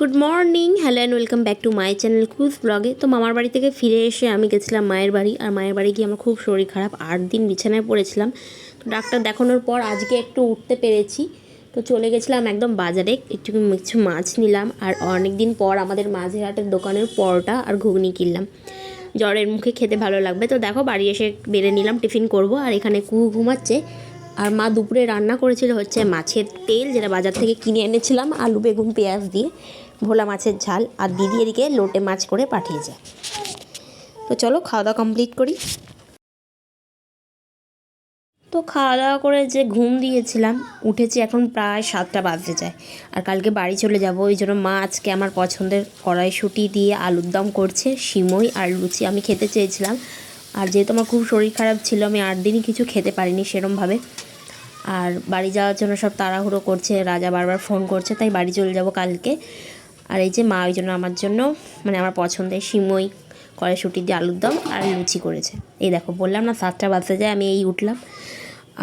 Good morning hello and welcome back to my channel খুব ব্লগে তো মামার বাড়ি থেকে ফিরে এসে আমি গেছিলাম মায়ের বাড়ি। আর মায়ের বাড়ি গিয়ে আমার খুব শরীর খারাপ। আট দিন বিছানায় পড়েছিলাম। তো ডাক্তার দেখানোর পর আজকে একটু উঠতে পেরেছি। তো চলে গেছিলাম একদম বাজারে। একটু কিছু মাছ নিলাম। আর অনেক দিন পর আমাদের মাঝেরহাটের দোকানের পরোটা আর ঘুগনি কিনলাম। জ্বরের মুখে খেতে ভালো লাগবে। তো দেখো, বাড়ি এসে বেড়ে নিলাম, টিফিন করব। আর এখানে কুহু ঘুমাচ্ছে। আর মা দুপুরে রান্না করেছিল হচ্ছে মাছের তেল, যেটা বাজার থেকে কিনে এনেছিলাম। আলু, বেগুন, পেঁয়াজ দিয়ে। ভোলা মাছের ঝাল আর দিদি এদিকে লোটে মাছ করে পাঠিয়েছে। তো চলো খাওয়া দাওয়া কমপ্লিট করি। তো খাওয়া দাওয়া করে যে ঘুম দিয়েছিলাম, উঠেছি এখন প্রায় সাতটা বাজতে যায়। আর কালকে বাড়ি চলে যাব, ওই জন্য মা আজকে আমার পছন্দের কড়াইশুঁটি দিয়ে আলুর দম করছে, সিমই আর লুচি আমি খেতে চেয়েছিলাম। আর যেহেতু আমার খুব শরীর খারাপ ছিল, আমি আট দিনই কিছু খেতে পারিনি সেরমভাবে। আর বাড়ি যাওয়ার জন্য সব তাড়াহুড়ো করছে, রাজা বারবার ফোন করছে, তাই বাড়ি চলে যাব কালকে। আর এই যে মা ওই জন্য আমার জন্য মানে আমার পছন্দের সিমই কড়াইশুঁটি দিয়ে আলুর দম আর লুচি করেছে। এই দেখো, বললাম না সাতটা বাজতে যায়, আমি এই উঠলাম।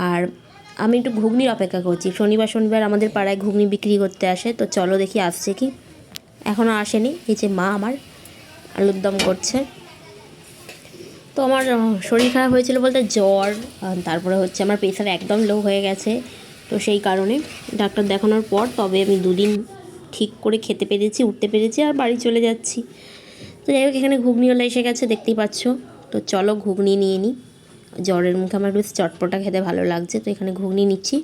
আর আমি একটু ঘুগনির অপেক্ষা করছি। শনিবার শনিবার আমাদের পাড়ায় ঘুগনি বিক্রি করতে আসে, তো চলো দেখি আসছে কি। এখনও আসেনি, এই যে মা আমার আলুর দম করছে। তো আমার শরীর খারাপ হয়েছিল বলতে জ্বর তারপরে হচ্ছে আমার প্রেশার একদম লো হয়ে গেছে, তো সেই কারণে ডাক্তার দেখানোর পর তবে আমি দুদিন ঠিক করে খেতে পেরেছি, উঠতে পেরেছি আর বাড়ি চলে যাচ্ছি। তো যাই হোক, এখানে ঘুগনিওয়ালা এসে গেছে, দেখতেই পাচ্ছ। তো চলো ঘুগনি নিয়ে নিই জ্বরের মুখে আমার বেশ চটপটা খেতে ভালো লাগছে, তো এখানে ঘুগনি নিচ্ছি।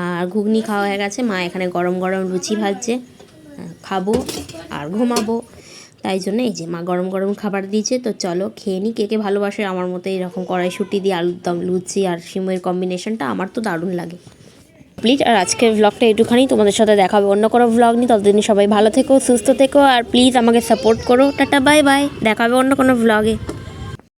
আর ঘুগনি খাওয়া হয়ে গেছে, মা এখানে গরম গরম লুচি ভাজছে। খাব আর ঘুমাবো। তাই জন্য এই যে মা গরম গরম খাবার দিয়েছে, তো চলো খেয়ে নিই কে কে ভালোবাসে আমার মতো এরকম কড়াইশুঁটি দিয়ে আলুর দম লুচি আর সিমের কম্বিনেশনটা আমার তো দারুণ লাগে। প্লিজ, আর আজকের ব্লগটা একটুখানি তোমাদের সাথে দেখাবে। অন্য কোনো ব্লগ নিয়ে ততদিন সবাই ভালো থেকো, সুস্থ থেকো, আর প্লিজ আমাকে সাপোর্ট করো। টাটা বাই বাই দেখাবে অন্য কোনো ব্লগে